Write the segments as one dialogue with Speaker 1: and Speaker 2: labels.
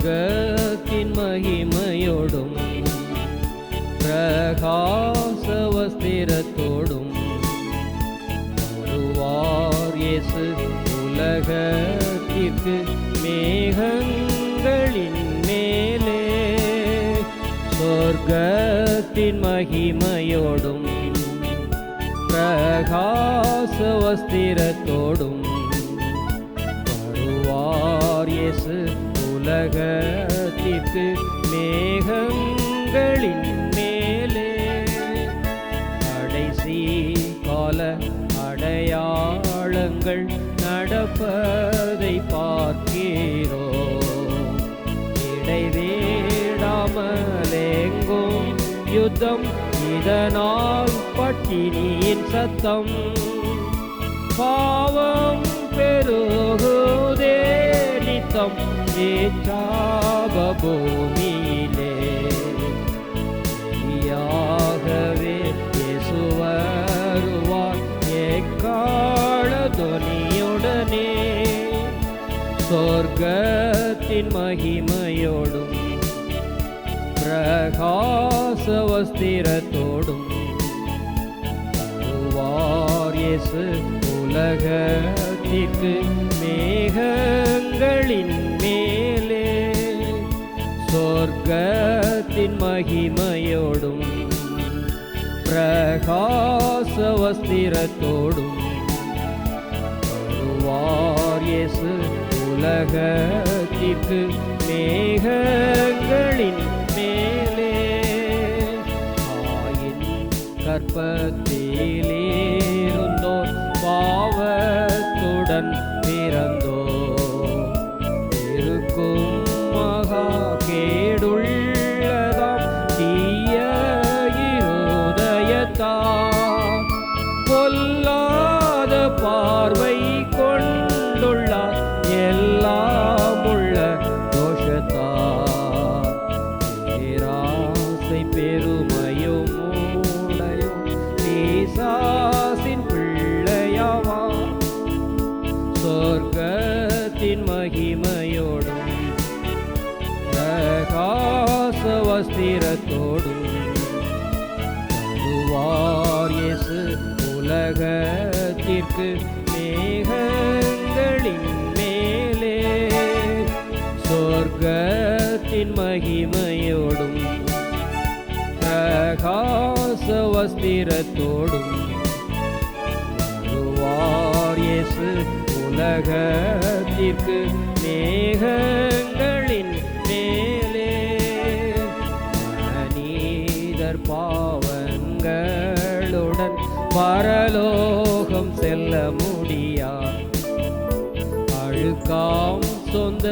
Speaker 1: சொர்க்கத்தின் மகிமையோடும் பிரகாச வஸ்திரத்தோடும் வருவார் இயேசு உலகத்திற்கு மேகங்களின் மேலே. சொர்க்கத்தின் மகிமையோடும் உலகத்திற்கு மேகங்களின் மேலே. கடைசி கால அடையாளங்கள் நடப்பதை பார்க்கிறோ. இடைவேடாமலேங்கும் யுத்தம் இதனால் பட்டினியின் சத்தம். பாவம் நித்தம் ஏற்றாப பூமியிலே மெய்யாகவே துணியுடனே. சொர்க்கத்தின் மகிமையோடும் பிரகாச வஸ்திரத்தோடும் வருவார் இயேசு உலகத்திற்கு மேகங்களின் மே சொர்க்கத்தின் மகிமையோடும் பிரகாச வஸ்திரத்தோடும் வருவார் இயேசு உலகத்திற்கு மேகங்களின் மேலே. ஆயின் கற்பத்திலேருந்தோர் பாவத்துடன் உலகத்திற்கு மேகங்களின் மேலே சொர்க்கத்தின் மகிமையோடும் பிரகாச வஸ்திரத்தோடும் வருவார் இயேசு உலகத்திற்கு மேகங்களின் பரலோகம் செல்ல முடியா? அழுக்காம் சொந்த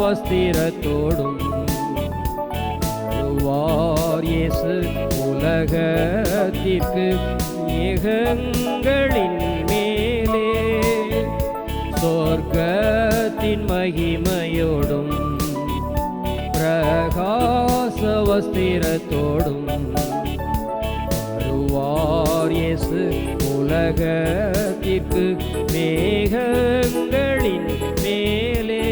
Speaker 1: வஸ்திரத்தோடும் வருவார் இயேசு உலகத்திற்கு ஏகங்களின் மேலே சொர்க்கத்தின் மகிமையோடும் பிரகாச வஸ்திரத்தோடும் வருவார் இயேசு உலகத்திற்கு மேகங்களின் மேலே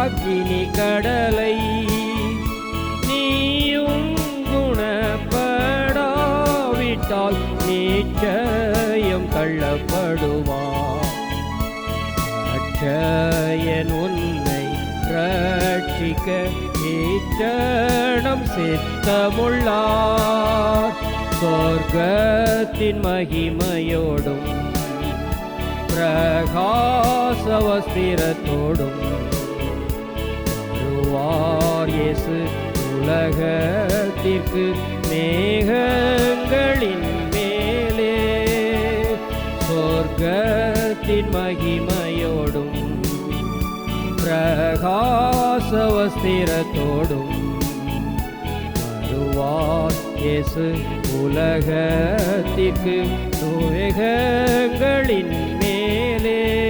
Speaker 1: அக்கினி கடலை நீயும் குணப்படாவிட்டால் நிச்சயம் தள்ளப்படுவார் அச்சயன் உன்னை ரட்சிக்க ஈச்சனம் சித்தமுள்ளார். சொர்க்கத்தின் மகிமையோடும் பிரகாச வஸ்திரத்தோடும் வருவார் இயேசு உலகத்திற்கு மேகங்களின் மேலே. சொர்க்கத்தின் மகிமையோடும் பிரகாச வஸ்திரத்தோடும் வருவார் இயேசு உலகத்திற்கு மேகங்களின் மேலே.